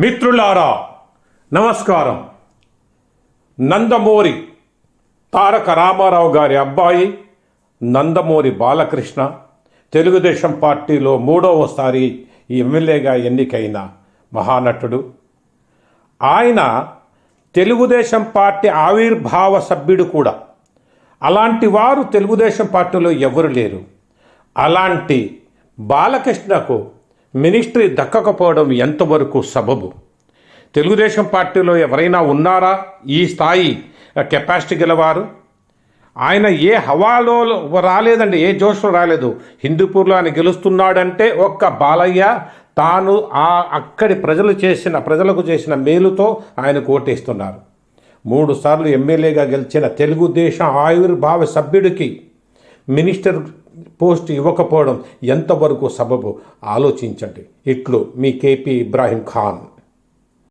మిత్రులారా నమస్కారం. నందమూరి తారక రామారావు గారి అబ్బాయి నందమూరి బాలకృష్ణ తెలుగుదేశం పార్టీలో మూడవసారి ఎమ్మెల్యేగా ఎన్నికైన మహానటుడు. ఆయన తెలుగుదేశం పార్టీ ఆవిర్భావ సభ్యుడు కూడా. అలాంటి వారు తెలుగుదేశం పార్టీలో ఎవరు లేరు. అలాంటి బాలకృష్ణకు మినిస్ట్రీ దక్కకపోవడం ఎంతవరకు సబబు? తెలుగుదేశం పార్టీలో ఎవరైనా ఉన్నారా? ఈ స్థాయి కెపాసిటీ గలవారు? ఆయన ఏ హవాలో రాలేదండి ఏ జోష్లో రాలేదు. హిందూపూర్లో ఆయన గెలుస్తున్నాడంటే ఒక్క బాలయ్య తాను ఆ అక్కడి ప్రజలు చేసిన ప్రజలకు చేసిన మేలుతో ఆయన ఓటేస్తున్నారు. మూడు సార్లు ఎమ్మెల్యేగా గెలిచిన తెలుగుదేశం ఆవిర్భావ సభ్యుడికి మినిస్టర్ పోస్ట్ ఇవ్వకపోవడం ఎంతవరకు సబబు? ఆలోచించండి. ఇట్లు మీ కేపీ ఇబ్రాహీం ఖాన్.